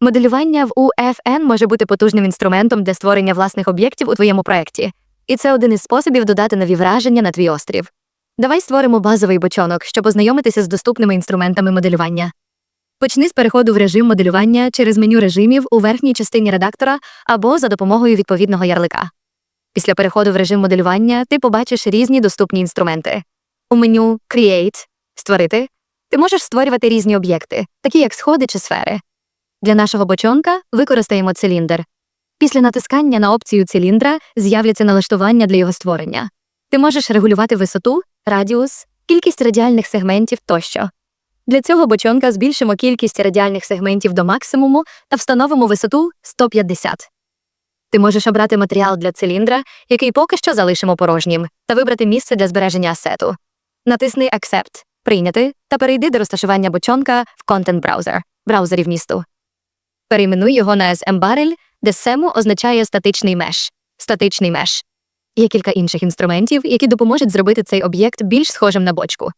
Моделювання в UFN може бути потужним інструментом для створення власних об'єктів у твоєму проєкті, і це один із способів додати нові враження на твій острів. Давай створимо базовий бочонок, щоб ознайомитися з доступними інструментами моделювання. Почни з переходу в режим моделювання через меню режимів у верхній частині редактора або за допомогою відповідного ярлика. Після переходу в режим моделювання ти побачиш різні доступні інструменти. У меню Create створити ти можеш створювати різні об'єкти, такі як сходи чи сфери. Для нашого бочонка використаємо циліндр. Після натискання на опцію циліндра з'являться налаштування для його створення. Ти можеш регулювати висоту, радіус, кількість радіальних сегментів тощо. Для цього бочонка збільшимо кількість радіальних сегментів до максимуму та встановимо висоту 150. Ти можеш обрати матеріал для циліндра, який поки що залишимо порожнім, та вибрати місце для збереження асету. Натисни Accept, прийняти та перейди до розташування бочонка в Content Browser, браузері вмісту. Перейменуй його на SM-Barrel, де сему означає статичний меш. Статичний меш. Є кілька інших інструментів, які допоможуть зробити цей об'єкт більш схожим на бочку.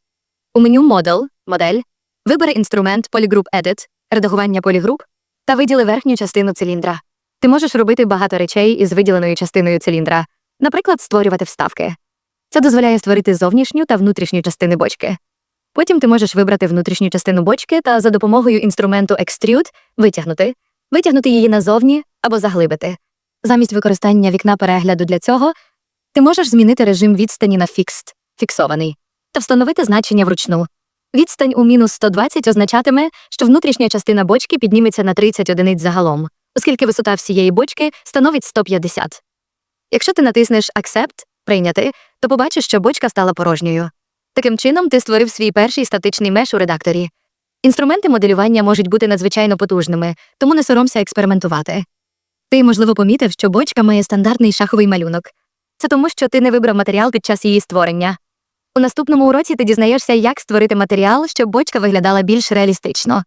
У меню Model, модель, вибери інструмент Polygroup Edit, редагування полігруп та виділи верхню частину циліндра. Ти можеш робити багато речей із виділеною частиною циліндра, наприклад, створювати вставки. Це дозволяє створити зовнішню та внутрішню частини бочки. Потім ти можеш вибрати внутрішню частину бочки та за допомогою інструменту Extrude витягнути, витягнути її назовні або заглибити. Замість використання вікна перегляду для цього ти можеш змінити режим відстані на Fixed фіксований та встановити значення вручну. Відстань у мінус 120 означатиме, що внутрішня частина бочки підніметься на 30 одиниць загалом, оскільки висота всієї бочки становить 150. Якщо ти натиснеш Accept прийняти, то побачиш, що бочка стала порожньою. Таким чином, ти створив свій перший статичний меш у редакторі. Інструменти моделювання можуть бути надзвичайно потужними, тому не соромся експериментувати. Ти, можливо, помітив, що бочка має стандартний шаховий малюнок. Це тому, що ти не вибрав матеріал під час її створення. У наступному уроці ти дізнаєшся, як створити матеріал, щоб бочка виглядала більш реалістично.